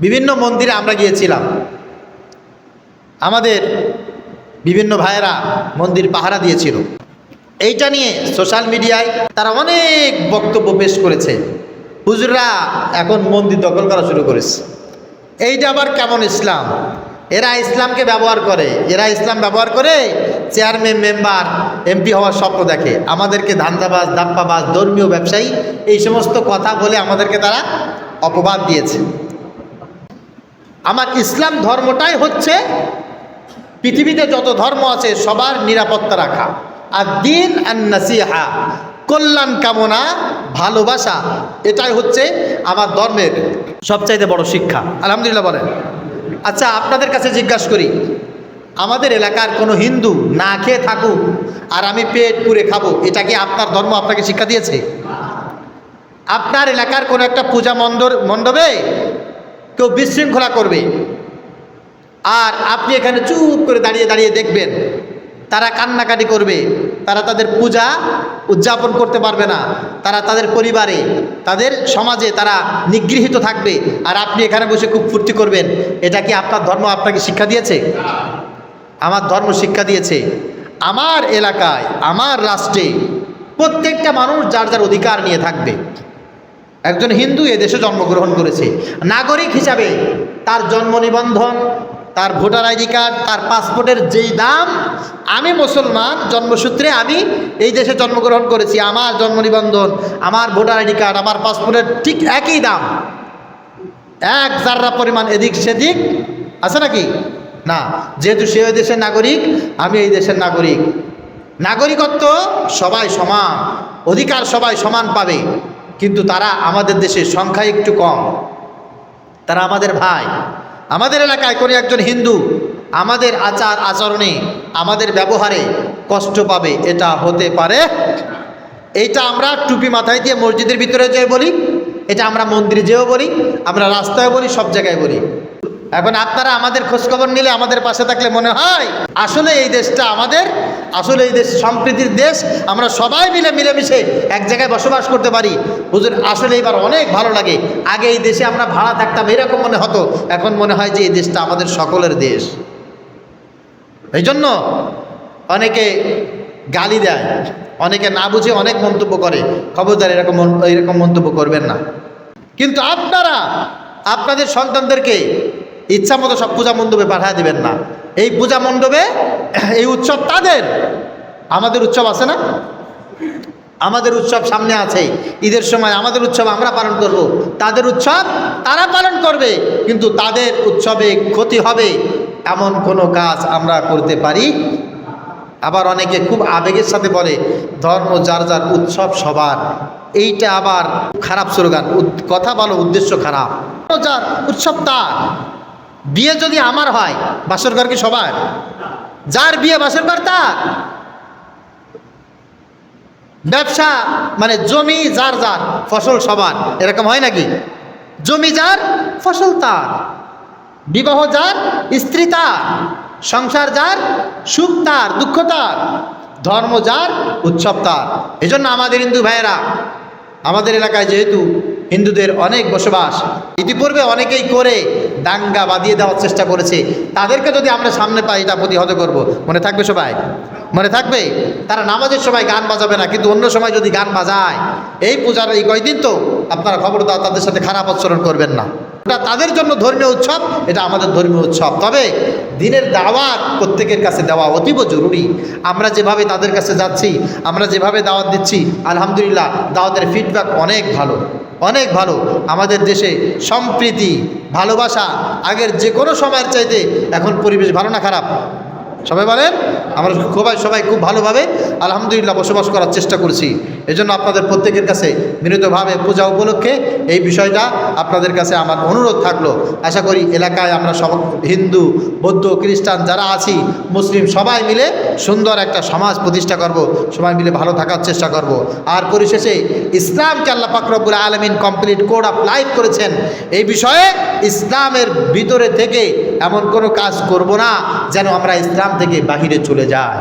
বিভিন্ন মন্দিরে আমরা গিয়েছিলাম। আমাদের বিভিন্ন ভাইয়েরা মন্দির পাহারা দিয়েছিল। এইটা নিয়ে সোশ্যাল মিডিয়ায় তারা অনেক বক্তব্য পেশ করেছে। হুজুররা এখন মন্দির দখল করা শুরু করেছে। এইটা আবার কেমন ইসলাম? এরা ইসলামকে ব্যবহার করে। এরা ইসলাম ব্যবহার করে চেয়ারম্যান, মেম্বার, এমপি হওয়ার স্বপ্ন দেখে। আমাদেরকে ধান্দাবাজ, দাপ্পাবাজ, ধর্মীয় ব্যবসায়ী, এই সমস্ত কথা বলে আমাদেরকে তারা অপবাদ দিয়েছে। আমার ইসলাম ধর্মটাই হচ্ছে পৃথিবীতে যত ধর্ম আছে সবার নিরাপত্তা রাখা। আর দিন আর নাসিহা, কল্যাণ কামনা, ভালোবাসা, এটাই হচ্ছে আমার ধর্মের সবচাইতে বড় শিক্ষা। আলহামদুলিল্লাহ বলেন। আচ্ছা আপনাদের কাছে জিজ্ঞাসা করি, আমাদের এলাকার কোনো হিন্দু না খেয়ে থাকুক আর আমি পেট পুরে খাব, এটা কি আপনার ধর্ম আপনাকে শিক্ষা দিয়েছে? আপনার এলাকার কোনো একটা পূজা মণ্ডর মণ্ডপে কেউ বিশৃঙ্খলা করবে। আর আপনি এখানে চুপ করে দাঁড়িয়ে দাঁড়িয়ে দেখবেন, তারা কান্নাকাটি করবে, তারা তাদের পূজা উদযাপন করতে পারবে না, তারা তাদের পরিবারে, তাদের সমাজে তারা নিগৃহীত থাকবে, আর আপনি এখানে বসে খুব ফুর্তি করবেন। এটা কি আপনার ধর্ম আপনাকে শিক্ষা দিয়েছে? আমার ধর্ম শিক্ষা দিয়েছে, আমার এলাকায়, আমার রাষ্ট্রে প্রত্যেকটা মানুষ যার যার অধিকার নিয়ে থাকবে। একজন হিন্দু এদেশে জন্মগ্রহণ করেছে। নাগরিক হিসাবে তার জন্ম নিবন্ধন, তার ভোটার আইডি কার্ড, তার পাসপোর্টের যেই দাম, আমি মুসলমান, জন্মসূত্রে আমি এই দেশে জন্মগ্রহণ করেছি। আমার জন্ম নিবন্ধন, আমার ভোটার আইডি কার্ড, আমার পাসপোর্টের ঠিক একই দাম। এক জাররা পরিমাণ এদিক সেদিক, আছে নাকি? না, যেহেতু সে ওই দেশের নাগরিক, আমি এই দেশের নাগরিক। নাগরিকত্ব সবাই সমান, অধিকার সবাই সমান পাবে। কিন্তু তারা আমাদের দেশে সংখ্যা একটু কম। তারা আমাদের ভাই। আমাদের এলাকায় কোনো একজন হিন্দু আমাদের আচার আচরণে, আমাদের ব্যবহারে কষ্ট পাবে, এটা হতে পারে। এইটা আমরা টুপি মাথায় দিয়ে মসজিদের ভিতরে যেয়ে বলি, এটা আমরা মন্দিরে যেয়েও বলি, আমরা রাস্তায় বলি, সব জায়গায় বলি। এখন আপনারা আমাদের খোঁজখবর নিলে আমাদের পাশে থাকলে মনে হয় আসলে এই দেশটা আমাদের, আসলে এই দেশ সম্প্রীতির দেশ, আমরা সবাই মিলে মিলেমিশে এক জায়গায় বসবাস করতে পারি। হুজুর, আসলে এবার অনেক ভালো লাগে। আগে এই দেশে আমরা ভাড়া থাকতাম, এরকম মনে হতো। এখন মনে হয় যে এই দেশটা আমাদের সকলের দেশ। এই জন্য অনেকে গালি দেয়, অনেকে না বুঝে অনেক মন্তব্য করে। খবরদার এরকম এরকম মন্তব্য করবেন না। কিন্তু আপনারা, আপনাদের সন্তানদেরকে ইচ্ছা মতো সব পূজা মণ্ডপে পাঠিয়ে দিবেন না। এই পূজা মণ্ডপে, এই উৎসব তাদের। আমাদের উৎসব আছে না? আমাদের উৎসব সামনে আছে। ঈদের সময় আমাদের উৎসব আমরা পালন করব। তাদের উৎসব তারা পালন করবে, কিন্তু তাদের উৎসবে ক্ষতি হবে এমন কোনো কাজ আমরা করতে পারি। আবার অনেকে খুব আবেগের সাথে বলে, ধর্ম যার যার উৎসব সবার। এইটা আবার খারাপ স্লোগান। কথা বলো, উদ্দেশ্য খারাপ। যার, উৎসব তার। বিয়ে যদি আমার হয়, বাসর ঘর কি সবার? যার বিয়ে বাসর ঘর তার। ব্যবসা মানে জমি যার যার, ফসল সবার, এরকম হয় নাকি? জমি যার, ফসল তার। বিবাহ যার, স্ত্রী তার। সংসার যার, সুখ তার, দুঃখ তার। ধর্ম যার, উৎসব তার। এজন্য আমাদের হিন্দু ভাইয়েরা, আমাদের এলাকায় যেহেতু হিন্দুদের অনেক বসবাস, ইতিপূর্বে অনেকেই করে দাঙ্গা বাঁধিয়ে দেওয়ার চেষ্টা করেছে। তাদেরকে যদি আমরা সামনে পাই, এটা প্রতিহত করব। মনে থাকবে সবাই? মনে থাকবে? তারা নামাজের সময় গান বাজাবে না, কিন্তু অন্য সময় যদি গান বাজায়, এই পূজার এই কয়দিন তো আপনারা খবরদার তাদের সাথে খারাপ আচরণ করবেন না। এটা তাদের জন্য ধর্মীয় উৎসব, এটা আমাদের ধর্মীয় উৎসব। তবে দিনের দাওয়াত প্রত্যেকের কাছে দেওয়া অতীব জরুরি। আমরা যেভাবে তাদের কাছে যাচ্ছি, আমরা যেভাবে দাওয়াত দিচ্ছি, আলহামদুলিল্লাহ, দাওয়াতের ফিডব্যাক অনেক ভালো। অনেক ভালো। আমাদের দেশে সম্প্রীতি, ভালোবাসা আগের যে কোনো সময়ের চাইতে এখন পরিবেশ ভালো না খারাপ। সবাই বলেন? আমরা সবাই সবাই খুব ভালোভাবে আলহামদুলিল্লাহ বসবাস করার চেষ্টা করছি। এজন্য আপনাদের প্রত্যেকের কাছে মিলিতভাবে পূজা উপলক্ষে এই বিষয়টা আপনাদের কাছে আমার অনুরোধ থাকল। আশা করি এলাকায় আমরা সব হিন্দু, বৌদ্ধ, খ্রিস্টান যারা আছি, মুসলিম সবাই মিলে সুন্দর একটা সমাজ প্রতিষ্ঠা করব, সবাই মিলে ভালো থাকার চেষ্টা করব। আর পরিশেষে ইসলামকে আল্লাহ পাকরবুল আলমিন কমপ্লিট কোড অফ লাইফ করেছেন। এই বিষয়ে ইসলামের ভিতরে থেকে এমন কোনো কাজ করব না, যেন আমরা ইসলাম থেকে বাহিরে চলে যাই।